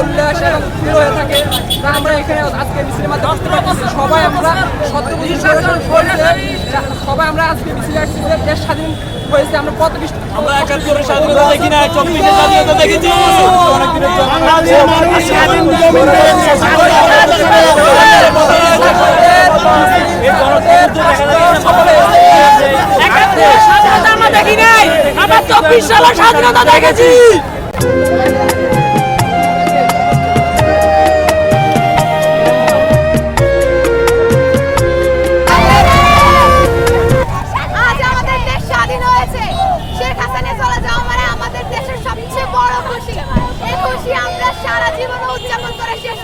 উল্লাস এবং ফিল হয়ে থাকে। তা আমরা এখানে আজকে মিছিলের মাধ্যমে বুঝতে পারতেছি। সবাই আমরা সত্য বুঝি সরে সরে সবাই আমরা আজকে মিছিল আসছি দেশ স্বাধীন হয়েছে। আমরা কত কিছু আমরা একাত্তরের স্বাধীনতা দেখি না চব্বিশের স্বাধীনতা দেখেছি। আমরা আমরা চব্বিশ সালের স্বাধীনতা দেখেছি।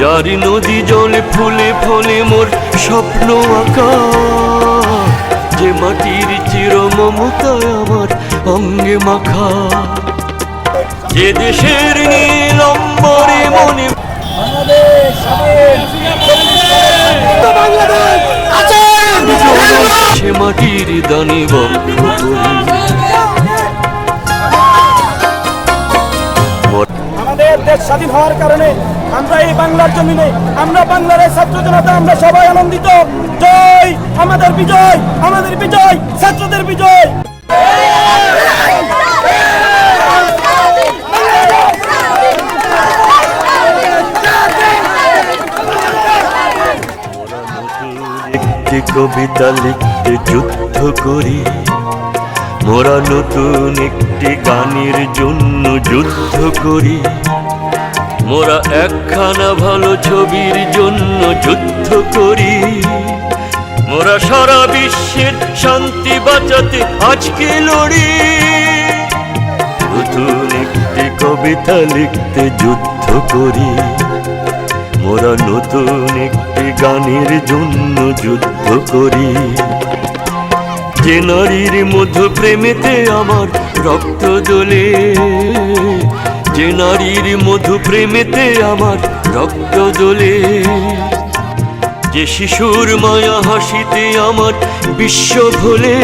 যার নদী জলে ফুলে ফলে মোর স্বপ্ন আঁকা। যে মাটির চির মমতায় আমার অঙ্গে মাখা। যে দেশের নীলম্বরে মনে সে মাটির দানি বক্ষ। দেশ স্বাধীন হওয়ার কারণে আমরা এই বাংলার জমিনে, আমরা বাংলার এই ছাত্র জনতা, আমরা সবাই আনন্দিত। জয় আমাদের বিজয় আমাদের বিজয়, ছাত্রদের বিজয়। কবিতা লিখতে যুদ্ধ করি। মোরা নতুন একটি গানের জন্য যুদ্ধ করি। মোরা একখানা ভালো ছবির জন্য যুদ্ধ করি। মোরা সারা বিশ্বের শান্তি বাঁচাতে আজকে লড়ি। নতুন একটি কবিতা লিখতে যুদ্ধ করি। মোরা নতুন একটি গানের জন্য যুদ্ধ করি। যে নারীর মধ্য প্রেমেতে আমার রক্ত দোলে যে নারীর মধু প্রেমেতে আমার রক্ত দোলে যে শিশুর মায়া হাসিতে আমার বিশ্ব ভোলে।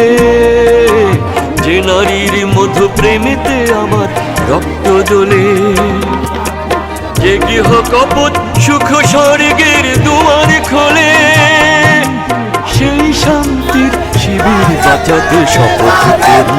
যে নারীর মধু প্রেমেতে আমার রক্ত দোলে যে গৃহ কপট সুখ স্বর্গের দুয়ার খোলে। সেই শান্তির শিবির বাঁচাতে শপথ করি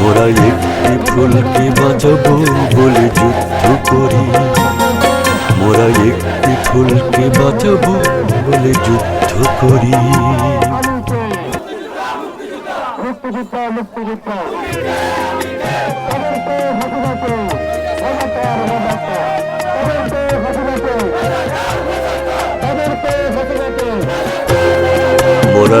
মোরা একটি ফুলকে বাঁচাবো বলে যুদ্ধ করি। মোরা একটি ফুলকে বাঁচাবো বলে যুদ্ধ করি। মোরা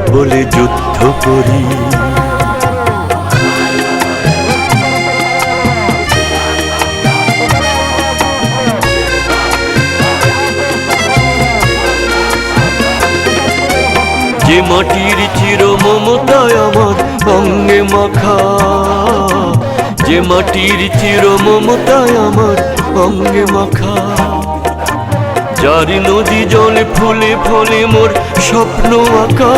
বলে যুদ্ধ করি। যে মাটির চির মমতায় আমার অঙ্গে মাখা, যে মাটির চির মমতায় আমার অঙ্গে মাখা, যার নদী জলে ফুলে ফলে মোর স্বপ্ন আঁকা।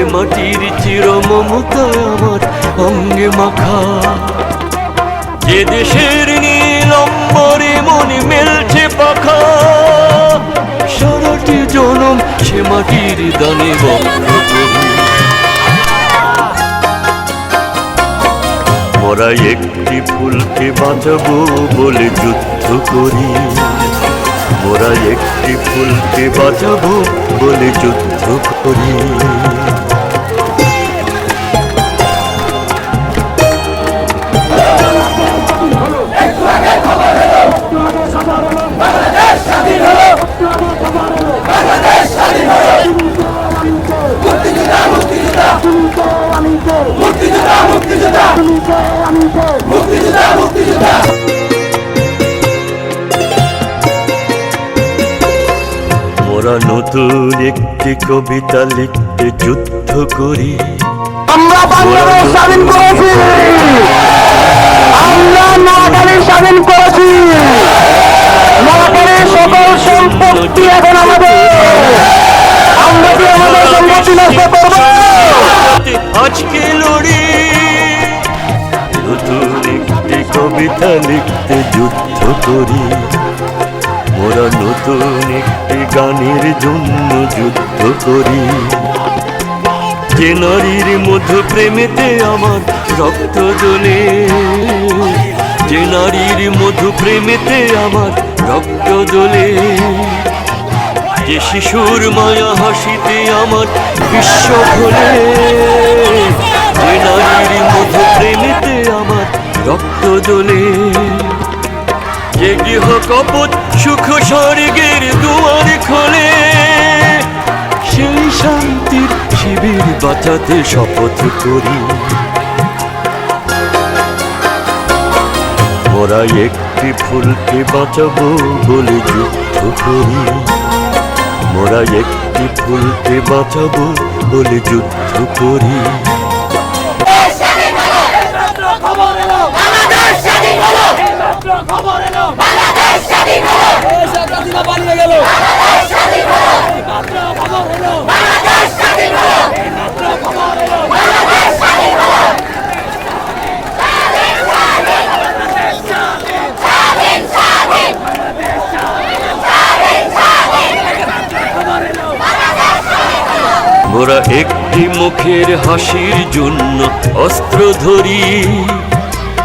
যে মাটির চির মমতায় আমার, অঙ্গে মাখা। যে দেশের নীলম্বরে মনে মেলছে পাখা সারাটি জনম সে মাটির দানে মোরা একটি ফুলকে বাঁচাবো বলে যুদ্ধ করি। মোরা একটি ফুলকে বাঁচাবো বলে যুদ্ধ করি। মোরা নতুন একটি কবিতা লিখতে যুদ্ধ করি। আমরা বাংলাদেশ স্বাধীন করেছি। আমরা করি। যে নারীর মধ্য প্রেমেতে আমার রক্ত জ্বলে। যে নারীর মধু প্রেমেতে আমার রক্ত জ্বলে। যে শিশুর মায়া হাসিতে আমার বিশ্ব ভোলে। যে নারীর মধু প্রেমেতে আমার রক্ত জ্বলে। যে গৃহ কপট সুখ স্বর্গের দুয়ার খোলে। শান্তির শিবির বাঁচাতে শপথ করি। ওরা একটি ফুলকে বাঁচাবো বলে যুদ্ধ করি। মোরা একটি ফুলকে বাঁচাবো বলে যুদ্ধ করি। মোরা একটি মুখের হাসির জন্য অস্ত্র ধরি।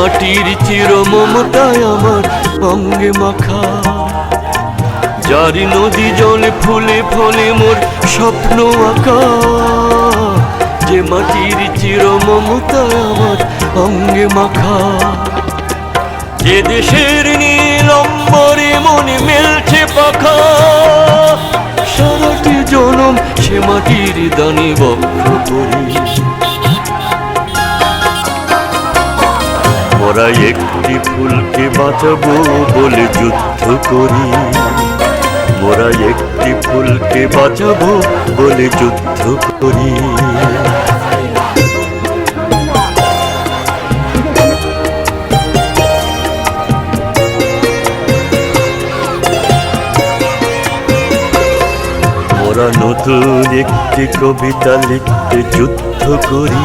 মাটির চির মমতায় আমার অঙ্গে মাখা। যারি নদী জলে ফুলে ফলে মোর স্বপ্ন আঁকা। যে মাটির চির মমতায় আমার অঙ্গে মাখা। যে দেশের নীলম্বরে মনে মেলছে পাখা। সারাটি জনম সে মাটির দানে একটি ফুলকে বাঁচাবো বলে যুদ্ধ করি। মোরা একটি ফুলকে বাঁচাবো বলে যুদ্ধ করি। মোরা নতুন একটি কবিতা লিখতে যুদ্ধ করি।